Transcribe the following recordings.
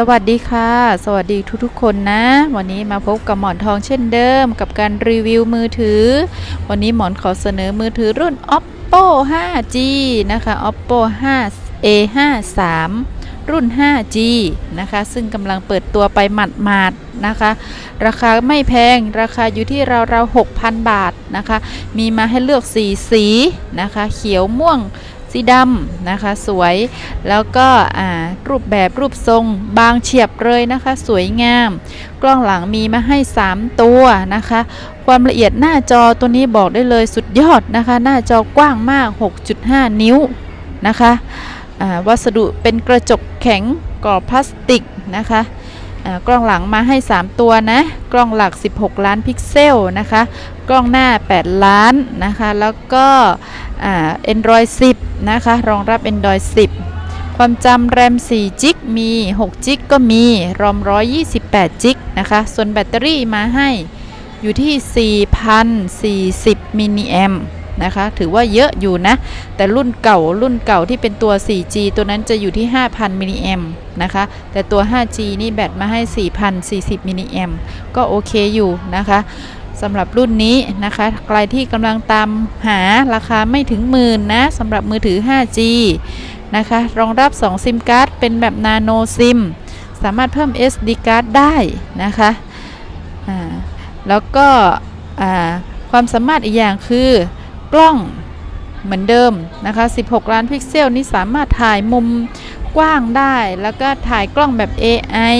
สวัสดีค่ะ สวัสดีทุกๆ คนนะ วันนี้มาพบกับหมอนทองเช่นเดิม กับการรีวิวมือถือ วันนี้หมอนขอเสนอมือถือรุ่น oppo 5g นะคะ oppo 5a 5 3รุ่น 5g นะคะ ซึ่งกำลังเปิดตัวไปหมัดๆนะคะ ราคาไม่แพง ราคาอยู่ที่ราวๆ6,000 บาทนะคะ มีมาให้เลือกสีสีนะคะ เขียวม่วง สีดำนะคะ สวย แล้วก็รูปแบบรูปทรงบางเฉียบเลยนะคะ สวยงาม กล้องหลังมีมาให้ 3 ตัวนะคะ ความละเอียดหน้าจอตัวนี้บอกได้เลยสุดยอดนะคะ หน้าจอกว้างมาก 6.5 นิ้วนะคะวัสดุเป็นกระจกแข็งกรอพลาสติกนะคะ กล้องหลังมาให้ 3 ตัวนะ กล้องหลัก 16 ล้านพิกเซลนะคะ กล้องหน้า 8 ล้านนะคะ แล้วก็อ่า Android 10 นะคะ รองรับ Android 10 ความจำแรม 4 จิก มี 6 จิกก็มี รอม 128 จิกนะคะ ส่วนแบตเตอรี่มาให้อยู่ที่ 4,040 มิลลิแอม นะคะ ถือว่าเยอะอยู่นะ แต่รุ่นเก่ารุ่นเก่าที่เป็นตัว 4G ตัวนั้นจะอยู่ที่ 5,000 มิลลิแอมนะคะ แต่ตัว 5G นี่แบตมาให้ 4,040 มิลลิแอมก็โอเคอยู่นะคะสำหรับรุ่นนี้นะคะ ใครที่กำลังตามหาราคาไม่ถึงหมื่นนะสำหรับมือถือ 5G นะคะ รองรับ 2 ซิมการ์ดเป็นแบบนาโนซิม สามารถเพิ่ม SD การ์ดได้นะคะแล้วก็ความสามารถอีกอย่างคือ กล้องเหมือนเดิมนะคะ 16 ล้านพิกเซลนี่สามารถถ่ายมุมกว้างได้ แล้วก็ถ่ายกล้องแบบ AI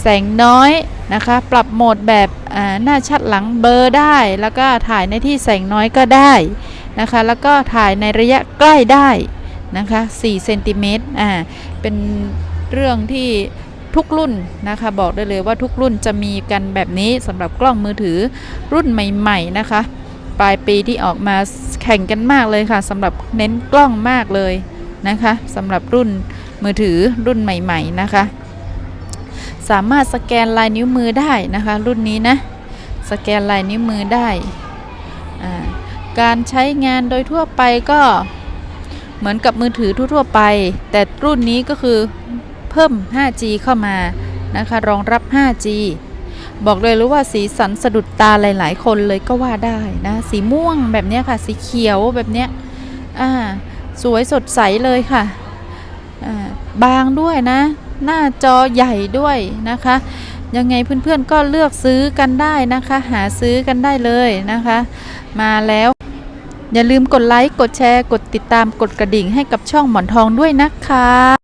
แสงน้อยนะคะ ปรับโหมดแบบหน้าชัดหลังเบลอร์ได้ แล้วก็ถ่ายในที่แสงน้อยก็ได้นะคะ แล้วก็ถ่ายในระยะใกล้ได้นะคะ4เซนติเมตรอ่า เป็นเรื่องที่ทุกรุ่นนะคะ บอกได้เลยว่าทุกรุ่นจะมีกันแบบนี้สำหรับกล้องมือถือรุ่นใหม่ ๆ นะคะ ปลายปีที่ออกมาแข่งกันมากเลยค่ะสำหรับเน้นกล้องมากเลยนะคะสำหรับรุ่นมือถือรุ่นใหม่ๆนะคะ สามารถสแกนลายนิ้วมือได้นะคะ รุ่นนี้นะสแกนลายนิ้วมือได้ การใช้งานโดยทั่วไปก็เหมือนกับมือถือทั่วๆไป แต่รุ่นนี้ก็คือเพิ่ม 5G เข้ามานะคะ รองรับ 5G บอกเลยรู้ว่าสีสันสะดุดตาหลาย ๆ คนเลยก็ว่าได้นะ สีม่วงแบบนี้ค่ะ สีเขียวแบบนี้อ่าสวยสดใสเลยค่ะอ่าบางด้วยนะ หน้าจอใหญ่ด้วยนะคะ ยังไงเพื่อน ๆ ก็เลือกซื้อกันได้นะคะ หาซื้อกันได้เลยนะคะ มาแล้ว อย่าลืมกดไลค์ กดแชร์ กดติดตาม กดกระดิ่งให้กับช่องหมอนทองด้วยนะคะ